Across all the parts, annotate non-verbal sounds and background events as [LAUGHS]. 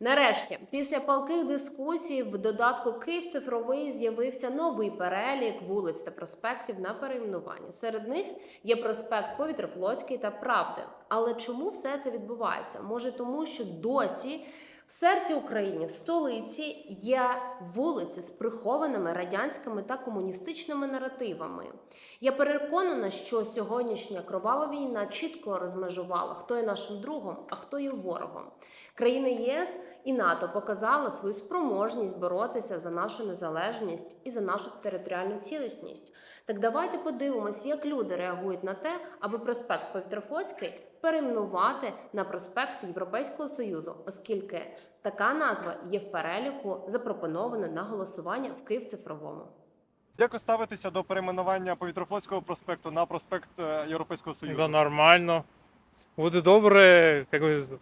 Нарешті, після палких дискусій, в додатку Київ цифровий з'явився новий перелік вулиць та проспектів на перейменування. Серед них є проспект Повітрофлотський та Правди. Але чому все це відбувається? Може, тому що досі в серці України, в столиці, є вулиці з прихованими радянськими та комуністичними наративами. Я переконана, що сьогоднішня кровава війна чітко розмежувала, хто є нашим другом, а хто є ворогом. Країни ЄС і НАТО показали свою спроможність боротися за нашу незалежність і за нашу територіальну цілісність. Так давайте подивимось, як люди реагують на те, аби проспект Повітрофлотський перейменувати на проспект Європейського Союзу, оскільки така назва є в переліку запропонована на голосування в Київ цифровому. Як ви ставитеся до перейменування Повітрофлотського проспекту на проспект е, Європейського Союзу? Да, нормально. Буде добре, як к-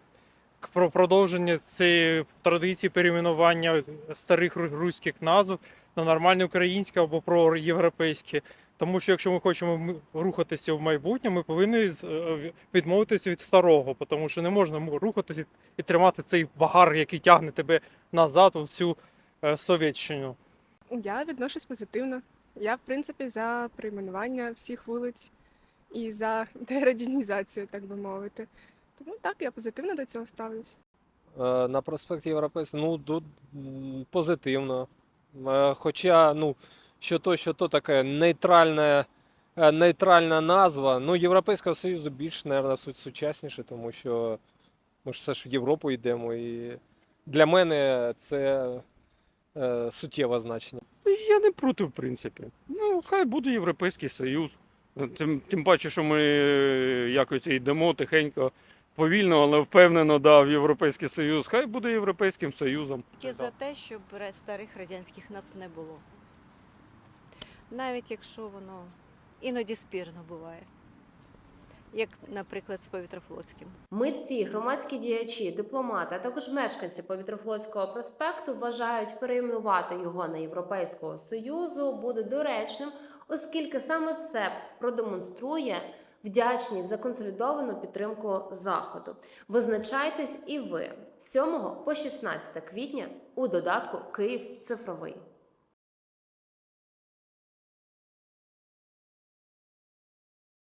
про продовження цієї традиції перейменування старих ру- руських назв на нормальне українське або про європейське. Тому що якщо ми хочемо рухатися в майбутнє, ми повинні е, відмовитися від старого, тому що не можна рухатися і тримати цей багар, який тягне тебе назад у цю е, совєтщину. Я відношусь позитивно. Я, в принципі, за прийменування всіх вулиць і за [LAUGHS] дерадінізацію, так би мовити. Тому так, я позитивно до цього ставлюсь. Е, На проспекті Європейський, ну, тут позитивно. Е, Хоча, ну, що то, що то таке нейтральна, е, нейтральна назва. Ну, Європейського Союзу більш, мабуть, сучасніше, тому що ми ж все ж в Європу йдемо. І для мене це е, суттєве значення. Я не проти, в принципі. Ну, хай буде Європейський Союз. Тим, тим паче, що ми якось йдемо тихенько, повільно, але впевнено да, в Європейський Союз. Хай буде Європейським Союзом. Тільки за те, щоб старих радянських назв не було. Навіть якщо воно іноді спірно буває. Як, наприклад, з Повітрофлотським. Митці, громадські діячі, дипломати, а також мешканці Повітрофлотського проспекту вважають перейменувати його на Європейського Союзу буде доречним, оскільки саме це продемонструє вдячність за консолідовану підтримку заходу. Визначайтесь і ви з 7 по 16 квітня у додатку Київ цифровий.